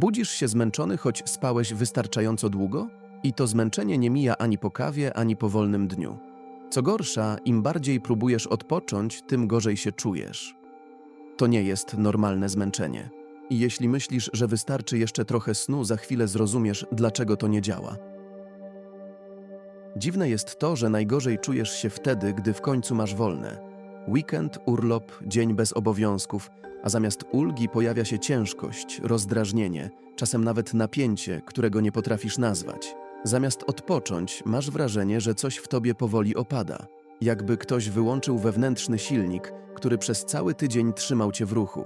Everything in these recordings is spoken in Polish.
Budzisz się zmęczony, choć spałeś wystarczająco długo? I to zmęczenie nie mija ani po kawie, ani po wolnym dniu. Co gorsza, im bardziej próbujesz odpocząć, tym gorzej się czujesz. To nie jest normalne zmęczenie. I jeśli myślisz, że wystarczy jeszcze trochę snu, za chwilę zrozumiesz, dlaczego to nie działa. Dziwne jest to, że najgorzej czujesz się wtedy, gdy w końcu masz wolne. Weekend, urlop, dzień bez obowiązków, a zamiast ulgi pojawia się ciężkość, rozdrażnienie, czasem nawet napięcie, którego nie potrafisz nazwać. Zamiast odpocząć, masz wrażenie, że coś w tobie powoli opada. Jakby ktoś wyłączył wewnętrzny silnik, który przez cały tydzień trzymał cię w ruchu.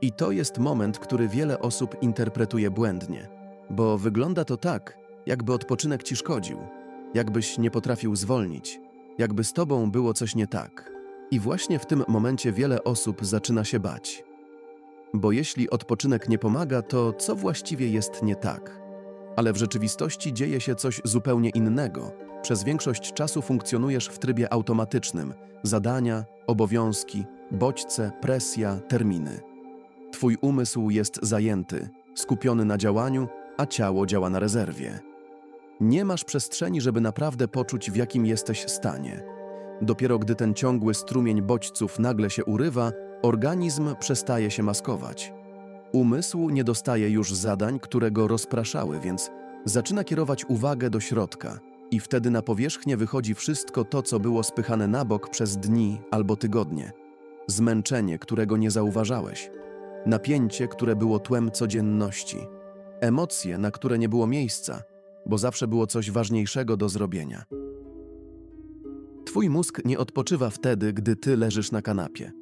I to jest moment, który wiele osób interpretuje błędnie, bo wygląda to tak, jakby odpoczynek ci szkodził, jakbyś nie potrafił zwolnić, jakby z tobą było coś nie tak. I właśnie w tym momencie wiele osób zaczyna się bać. Bo jeśli odpoczynek nie pomaga, to co właściwie jest nie tak? Ale w rzeczywistości dzieje się coś zupełnie innego. Przez większość czasu funkcjonujesz w trybie automatycznym zadania, obowiązki, bodźce, presja, terminy. Twój umysł jest zajęty, skupiony na działaniu, a ciało działa na rezerwie. Nie masz przestrzeni, żeby naprawdę poczuć, w jakim jesteś stanie. Dopiero gdy ten ciągły strumień bodźców nagle się urywa, organizm przestaje się maskować. Umysł nie dostaje już zadań, które go rozpraszały, więc zaczyna kierować uwagę do środka i wtedy na powierzchnię wychodzi wszystko to, co było spychane na bok przez dni albo tygodnie. Zmęczenie, którego nie zauważałeś. Napięcie, które było tłem codzienności. Emocje, na które nie było miejsca, bo zawsze było coś ważniejszego do zrobienia. Twój mózg nie odpoczywa wtedy, gdy ty leżysz na kanapie.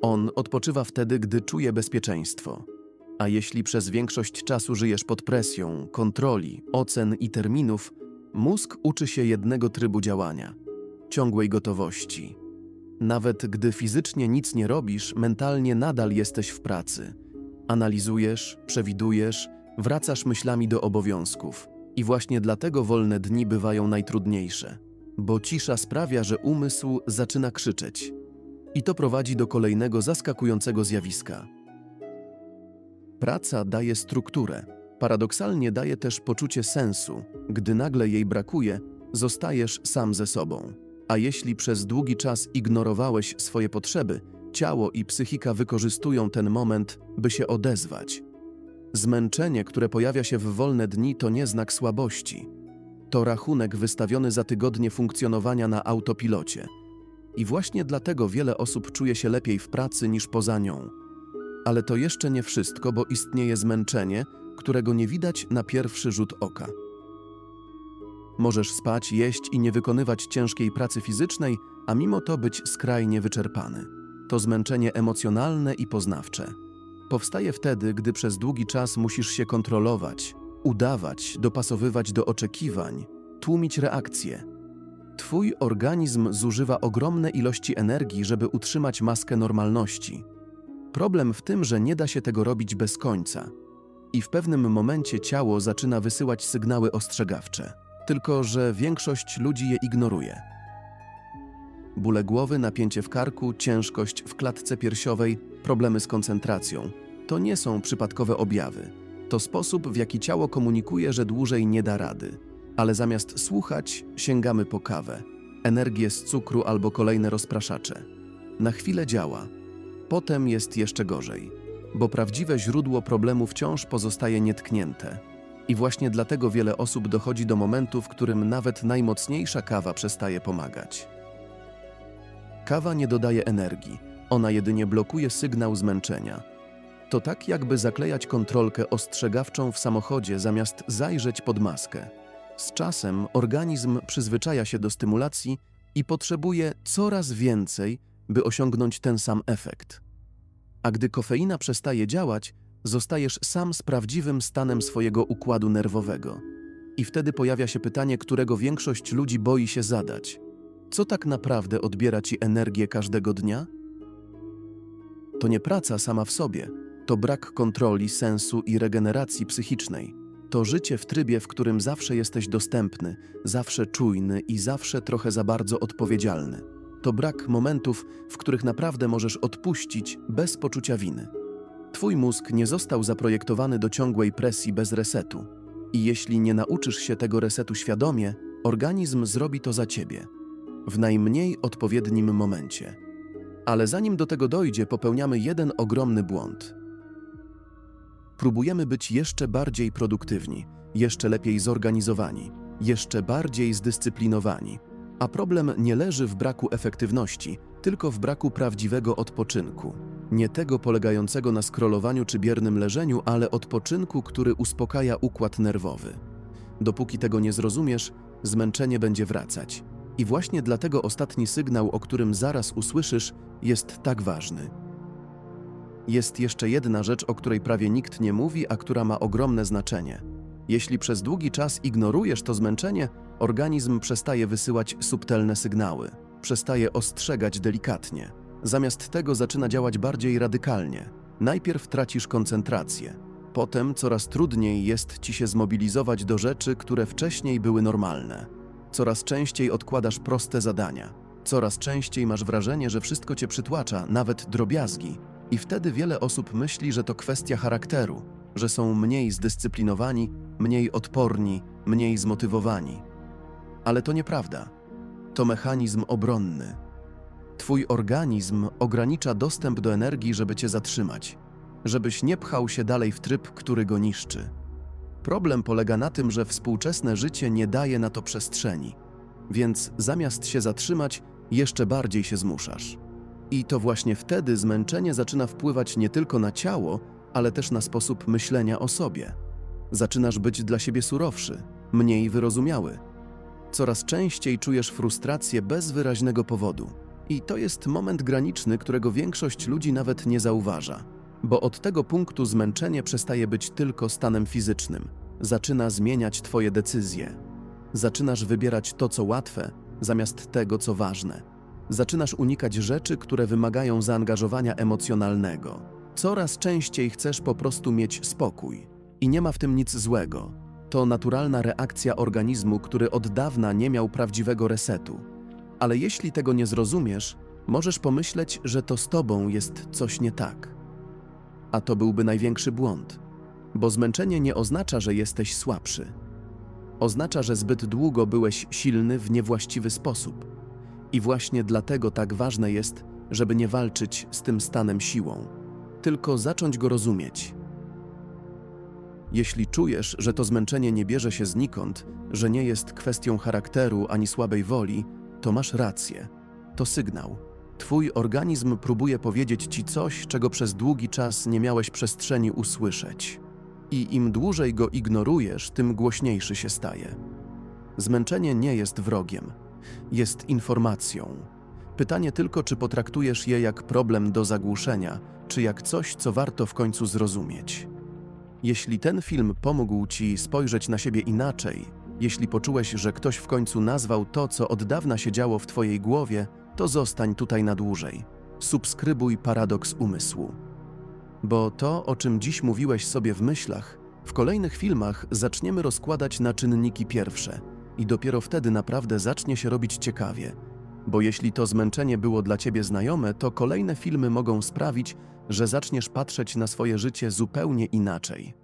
On odpoczywa wtedy, gdy czuje bezpieczeństwo. A jeśli przez większość czasu żyjesz pod presją, kontroli, ocen i terminów, mózg uczy się jednego trybu działania ciągłej gotowości. Nawet gdy fizycznie nic nie robisz, mentalnie nadal jesteś w pracy. Analizujesz, przewidujesz, wracasz myślami do obowiązków. I właśnie dlatego wolne dni bywają najtrudniejsze, bo cisza sprawia, że umysł zaczyna krzyczeć. I to prowadzi do kolejnego zaskakującego zjawiska. Praca daje strukturę. Paradoksalnie daje też poczucie sensu. Gdy nagle jej brakuje, zostajesz sam ze sobą. A jeśli przez długi czas ignorowałeś swoje potrzeby, ciało i psychika wykorzystują ten moment, by się odezwać. Zmęczenie, które pojawia się w wolne dni, to nie znak słabości. To rachunek wystawiony za tygodnie funkcjonowania na autopilocie. I właśnie dlatego wiele osób czuje się lepiej w pracy niż poza nią. Ale to jeszcze nie wszystko, bo istnieje zmęczenie, którego nie widać na pierwszy rzut oka. Możesz spać, jeść i nie wykonywać ciężkiej pracy fizycznej, a mimo to być skrajnie wyczerpany. To zmęczenie emocjonalne i poznawcze. Powstaje wtedy, gdy przez długi czas musisz się kontrolować, udawać, dopasowywać do oczekiwań, tłumić reakcje. Twój organizm zużywa ogromne ilości energii, żeby utrzymać maskę normalności. Problem w tym, że nie da się tego robić bez końca. I w pewnym momencie ciało zaczyna wysyłać sygnały ostrzegawcze. Tylko, że większość ludzi je ignoruje. Bóle głowy, napięcie w karku, ciężkość w klatce piersiowej, problemy z koncentracją to nie są przypadkowe objawy. To sposób, w jaki ciało komunikuje, że dłużej nie da rady. Ale zamiast słuchać, sięgamy po kawę, energię z cukru albo kolejne rozpraszacze. Na chwilę działa, potem jest jeszcze gorzej, bo prawdziwe źródło problemu wciąż pozostaje nietknięte. I właśnie dlatego wiele osób dochodzi do momentu, w którym nawet najmocniejsza kawa przestaje pomagać. Kawa nie dodaje energii, ona jedynie blokuje sygnał zmęczenia. To tak, jakby zaklejać kontrolkę ostrzegawczą w samochodzie zamiast zajrzeć pod maskę. Z czasem organizm przyzwyczaja się do stymulacji i potrzebuje coraz więcej, by osiągnąć ten sam efekt. A gdy kofeina przestaje działać, zostajesz sam z prawdziwym stanem swojego układu nerwowego. I wtedy pojawia się pytanie, którego większość ludzi boi się zadać. Co tak naprawdę odbiera ci energię każdego dnia? To nie praca sama w sobie, to brak kontroli, sensu i regeneracji psychicznej. To życie w trybie, w którym zawsze jesteś dostępny, zawsze czujny i zawsze trochę za bardzo odpowiedzialny. To brak momentów, w których naprawdę możesz odpuścić bez poczucia winy. Twój mózg nie został zaprojektowany do ciągłej presji bez resetu. I jeśli nie nauczysz się tego resetu świadomie, organizm zrobi to za ciebie. W najmniej odpowiednim momencie. Ale zanim do tego dojdzie, popełniamy jeden ogromny błąd. Próbujemy być jeszcze bardziej produktywni, jeszcze lepiej zorganizowani, jeszcze bardziej zdyscyplinowani. A problem nie leży w braku efektywności, tylko w braku prawdziwego odpoczynku. Nie tego polegającego na scrollowaniu czy biernym leżeniu, ale odpoczynku, który uspokaja układ nerwowy. Dopóki tego nie zrozumiesz, zmęczenie będzie wracać. I właśnie dlatego ostatni sygnał, o którym zaraz usłyszysz, jest tak ważny. Jest jeszcze jedna rzecz, o której prawie nikt nie mówi, a która ma ogromne znaczenie. Jeśli przez długi czas ignorujesz to zmęczenie, organizm przestaje wysyłać subtelne sygnały, przestaje ostrzegać delikatnie. Zamiast tego zaczyna działać bardziej radykalnie. Najpierw tracisz koncentrację, potem coraz trudniej jest ci się zmobilizować do rzeczy, które wcześniej były normalne. Coraz częściej odkładasz proste zadania, coraz częściej masz wrażenie, że wszystko cię przytłacza, nawet drobiazgi, i wtedy wiele osób myśli, że to kwestia charakteru, że są mniej zdyscyplinowani, mniej odporni, mniej zmotywowani. Ale to nieprawda. To mechanizm obronny. Twój organizm ogranicza dostęp do energii, żeby cię zatrzymać, żebyś nie pchał się dalej w tryb, który go niszczy. Problem polega na tym, że współczesne życie nie daje na to przestrzeni, więc zamiast się zatrzymać, jeszcze bardziej się zmuszasz. I to właśnie wtedy zmęczenie zaczyna wpływać nie tylko na ciało, ale też na sposób myślenia o sobie. Zaczynasz być dla siebie surowszy, mniej wyrozumiały. Coraz częściej czujesz frustrację bez wyraźnego powodu. I to jest moment graniczny, którego większość ludzi nawet nie zauważa, bo od tego punktu zmęczenie przestaje być tylko stanem fizycznym. Zaczyna zmieniać Twoje decyzje. Zaczynasz wybierać to, co łatwe, zamiast tego, co ważne. Zaczynasz unikać rzeczy, które wymagają zaangażowania emocjonalnego. Coraz częściej chcesz po prostu mieć spokój. I nie ma w tym nic złego. To naturalna reakcja organizmu, który od dawna nie miał prawdziwego resetu. Ale jeśli tego nie zrozumiesz, możesz pomyśleć, że to z tobą jest coś nie tak. A to byłby największy błąd, bo zmęczenie nie oznacza, że jesteś słabszy. Oznacza, że zbyt długo byłeś silny w niewłaściwy sposób. I właśnie dlatego tak ważne jest, żeby nie walczyć z tym stanem siłą, tylko zacząć go rozumieć. Jeśli czujesz, że to zmęczenie nie bierze się znikąd, że nie jest kwestią charakteru ani słabej woli, to masz rację. To sygnał. Twój organizm próbuje powiedzieć ci coś, czego przez długi czas nie miałeś przestrzeni usłyszeć. I im dłużej go ignorujesz, tym głośniejszy się staje. Zmęczenie nie jest wrogiem, jest informacją. Pytanie tylko, czy potraktujesz je jak problem do zagłuszenia, czy jak coś, co warto w końcu zrozumieć. Jeśli ten film pomógł ci spojrzeć na siebie inaczej, jeśli poczułeś, że ktoś w końcu nazwał to, co od dawna się działo w twojej głowie, to zostań tutaj na dłużej. Subskrybuj paradoks umysłu. Bo to, o czym dziś mówiłeś sobie w myślach, w kolejnych filmach zaczniemy rozkładać na czynniki pierwsze i dopiero wtedy naprawdę zacznie się robić ciekawie. Bo jeśli to zmęczenie było dla ciebie znajome, to kolejne filmy mogą sprawić, że zaczniesz patrzeć na swoje życie zupełnie inaczej.